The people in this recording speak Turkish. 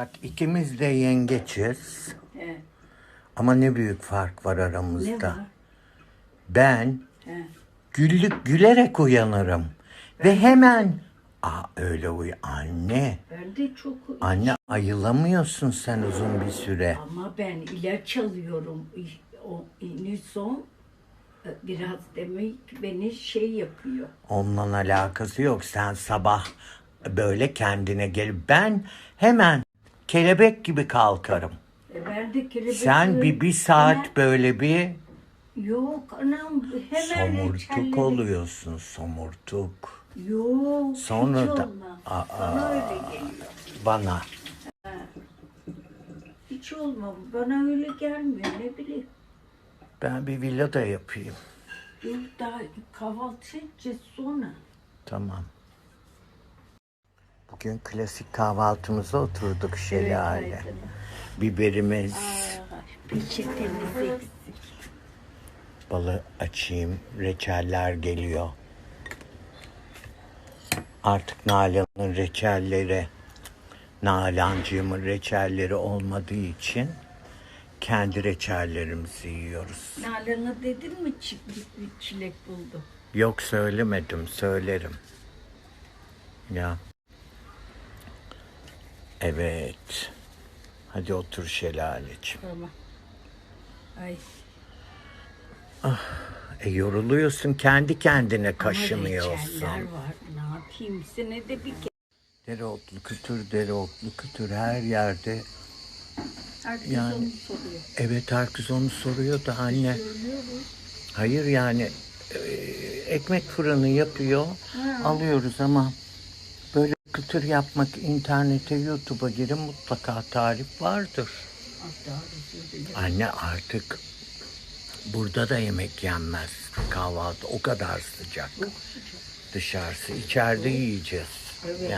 Bak ikimiz de yengeçiz. He. Ama ne büyük fark var Ne aramızda. var? Ben He. güllük gülerek uyanırım. Ve hemen Aa öyle uy anne. Ben de çok Anne ayılamıyorsun sen uzun bir süre. ama ben ilaç alıyorum. O inison e, biraz demek beni şey yapıyor. Onunla alakası yok. Sen sabah böyle kendine gel. Ben hemen kelebek gibi kalkarım. E de kelebek Sen bir bir saat böyle bir Yok anam hemen somurtuk oluyorsun somurtuk. Yok Sonra hiç da- olmaz. Aa. Bana öyle geliyor. Bana Hiç olmaz. Bana öyle gelmiyor ne bileyim. ben bir villada yapayım. Yok daha kahvaltı edeceğiz sonra. Tamam. Bugün klasik kahvaltımıza oturduk şelale. Evet. Biberimiz, Aa, peçetemiz eksik. balı açayım, reçeller geliyor. Artık Nalan'ın reçelleri, Nalan'cığımın reçelleri olmadığı için kendi reçellerimizi yiyoruz. Nalan'a dedin mi çiftlik bir çilek buldu? Yok söylemedim, söylerim. Ya. Evet. Hadi otur şelaleciğim. Tamam. Ay. E yoruluyorsun kendi kendine ama kaşınıyorsun. reçeller var. Ne yapayım? Sene de bir kere. Dereotlu kütür, dereotlu kütür her yerde. Herkes Yani- onu soruyor. Evet herkes onu soruyor da anne. Hayır yani e, ekmek fırını yapıyor. Alıyoruz ama kütür yapmak internete YouTube'a girin mutlaka tarif vardır. Anne artık burada da yemek yenmez kahvaltı o kadar sıcak. Dışarısı içeride yiyeceğiz. Evet.